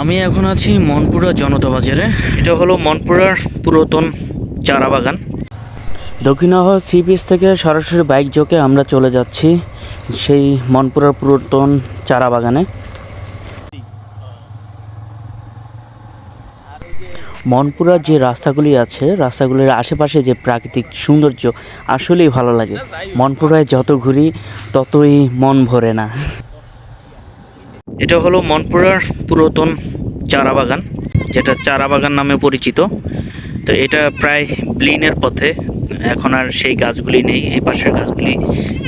আমি এখন আছি মনপুরা জনতা বাজারে। এটা হলো মনপুরার পুরাতন চারা বাগান। দক্ষিণাহ সি বিচ থেকে সরাসরি বাইক যোগে আমরা চলে যাচ্ছি সেই মনপুরার পুরাতন চারা বাগানে। মনপুরার যে রাস্তাগুলি আছে, রাস্তাগুলির আশেপাশে যে প্রাকৃতিক সৌন্দর্য আসলেই ভালো লাগে। মনপুরায় যত ঘুরি, ততই মন ভরে না। এটা হলো মনপুরার পুরাতন চারা বাগান যেটা চারা বাগান নামে পরিচিত। তো এটা প্রায় ব্লিনের পথে। এখন আর সেই গাছগুলি নেই এই পাশের গাছগুলি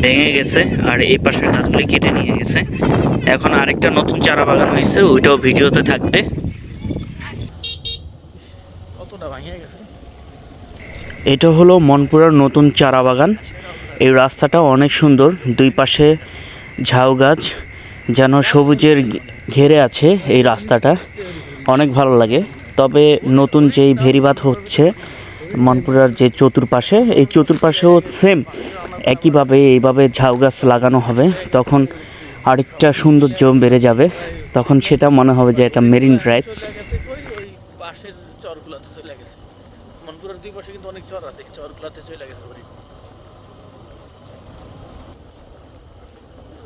ভেঙে গেছে আর এই পাশের গাছগুলি কেটে নিয়ে গেছে। এখন আরেকটা নতুন চারা বাগান হয়েছে ওইটাও ভিডিওতে থাকবে। এটা হলো মনপুরার নতুন চারা বাগান এই রাস্তাটা অনেক সুন্দর দুই পাশে ঝাউ গাছ। যেন সবুজের ঘেরে আছে এই রাস্তাটা। অনেক ভালো লাগে। তবে নতুন যেই ভেরিবাদ হচ্ছে, মনপুরার যে চতুর্পাশে, এই চতুর্পাশেও সেম একইভাবে এইভাবে ঝাউ গাছ লাগানো হবে। তখন আরেকটা সৌন্দর্য বেড়ে যাবে। তখন সেটা মনে হবে যে এটা মেরিন ড্রাইভ পাশের চরগুলাতে চলে গেছে। দুই পাশে কিন্তু অনেক চর আছে। চরগুলাতে চলে গেছে।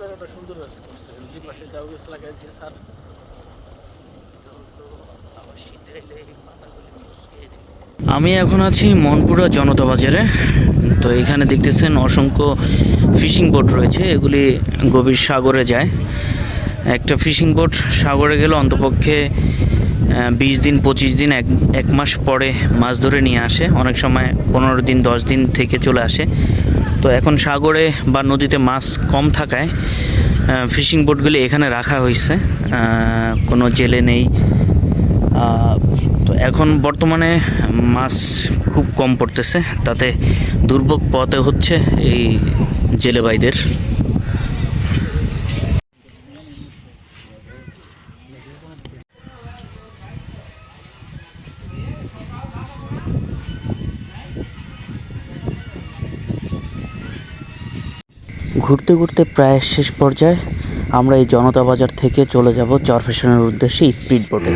জায়গাটা সুন্দর হয়েছে করছে দুই লাগাইছে, স্যার। আমি এখন আছি মনপুরা জনতা বাজারে। তো এখানে দেখতেছেন অসংখ্য ফিশিং বোট রয়েছে, এগুলি গভীর সাগরে যায়। একটা ফিশিং বোট সাগরে গেলে অন্তপক্ষে বিশ দিন, পঁচিশ দিন, এক এক মাস পরে মাছ ধরে নিয়ে আসে। অনেক সময় পনেরো দিন, দশ দিন থেকে চলে আসে। তো এখন সাগরে বা নদীতে মাছ কম থাকায় ফিশিং বোটগুলি এখানে রাখা হয়েছে কোনো জেলে নেই। তো এখন বর্তমানে মাছ খুব কম পড়তেছে, তাতে দুর্ভোগ পথে হচ্ছে এই জেলে ভাইদের ঘুরতে ঘুরতে প্রায় শেষ পর্যায়ে আমরা এই জনতা বাজার থেকে চলে যাব চরফেশনের উদ্দেশ্যে স্পিড বোটে